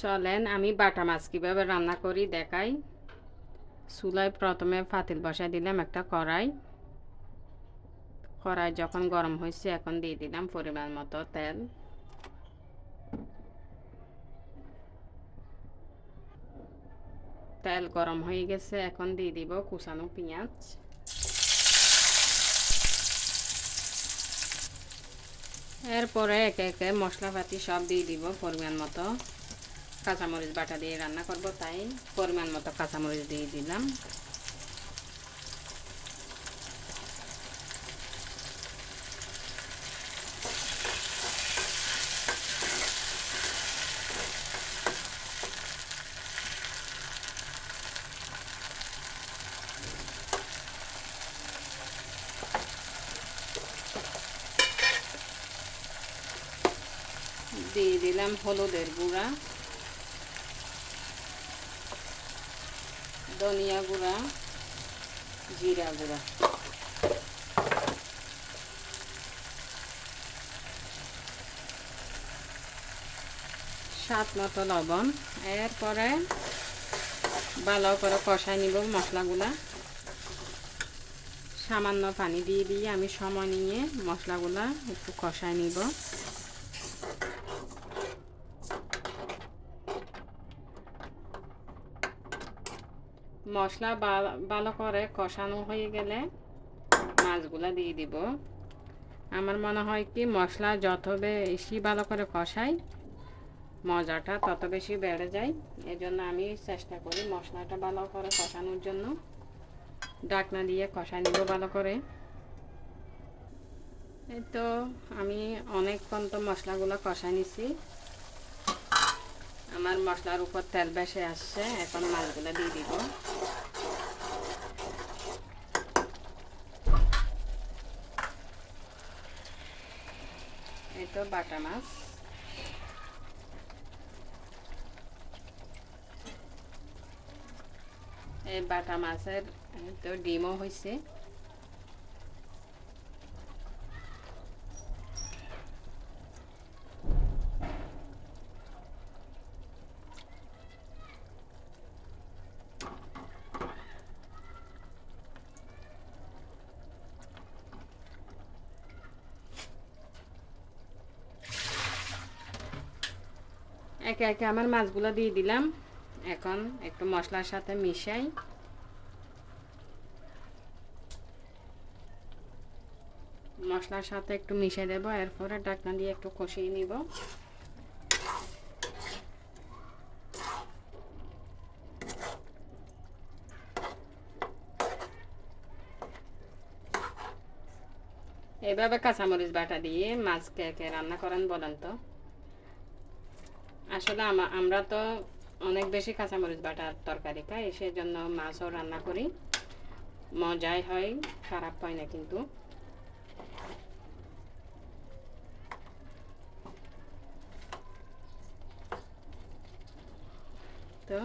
চলেন, আমি বাটা মাছ কীভাবে রান্না করি দেখাই। চুলায় প্রথমে ফাতিল বসাই দিলাম একটা কড়াই। কড়াই যখন গরম হয়েছে এখন দিয়ে দিলাম পরিমাণ মতো তেল। তেল গরম হয়ে গেছে, এখন দিয়ে দিব কুচানো পেঁয়াজ। এরপরে একে একে মশলাপাতি সব দিয়ে দিব পরিমাণ মতো। কাঁচামরিচ বাটা দিয়ে রান্না করব, তাই পরিমাণ মতো কাঁচামরিচ দিয়ে দিলাম। দিয়ে দিলাম হলুদের গুঁড়া। ধনিয়া গুঁড়া, জিরা গুঁড়া। স্বাদ মতো লবণ। এরপরে ভালো করে কষাই নিব মশলাগুলা। সামান্য পানি দিয়ে দিয়ে আমি সময় নিয়ে মশলাগুলা একটু কষাই নিব। মশলা ভালো করে কষানো হয়ে গেলে মাছগুলা দিয়ে দিব। আমার মনে হয় কি, মশলা যত বেশি ভালো করে কষাই, মজাটা তত বেশি বেড়ে যায়। এই জন্য আমি চেষ্টা করি মশলাটা ভালো করে কষানোর জন্য। ডাকনা দিয়ে কষাই নিব ভালো করে। এই তো আমি অনেকক্ষণ তো মশলাগুলো কষাই নিছি। আমার মশলার উপর তেল বেশি আসছে, এখন মাছগুলো দিয়ে দিব। এই বাটা মাছ। এই বাটা মাছের তো ডিমও হয়েছে একে একে আমার মাছগুলো দিয়ে দিলাম। এখন একটু মশলার সাথে মিশাই। মশলার সাথে একটু মিশিয়ে দেবো, এরপরে ডাকনা দিয়ে একটু কষিয়ে নিব। এভাবে কাঁচামরিচ বাটা দিয়ে মাছ কে কে রান্না করেন বলেন তো। আসলে আমা- আমরা তো অনেক বেশি কাঁচামরিচ বাটার তরকারি খাই, সেজন্য মাছও রান্না করি। মজাই হয়, খারাপ হয় না কিন্তু। তো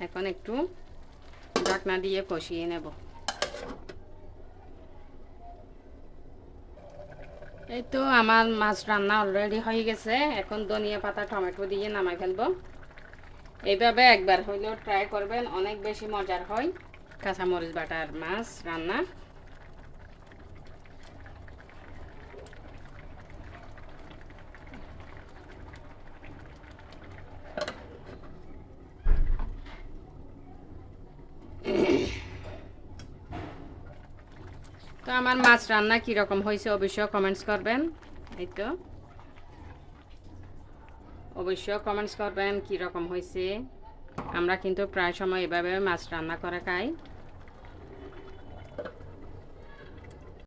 এখন একটু ঢাকনা দিয়ে কষিয়ে নেব। এই তো আমার মাছ রান্না অলরেডি হয়ে গেছে। এখন ধনিয়া পাতা, টমেটো দিয়ে নামাই ফেলব। এইভাবে একবার হইলেও ট্রাই করবেন, অনেক বেশি মজার হয়। কাঁচামরিচ বাটার মাছ রান্না। তো আমার মাছ রান্না কীরকম হয়েছে অবশ্যই কমেন্টস করবেন। এই তো। অবশ্যই কমেন্টস করবেন কীরকম হয়েছে। আমরা কিন্তু প্রায় সময় এভাবে মাছ রান্না করে খাই।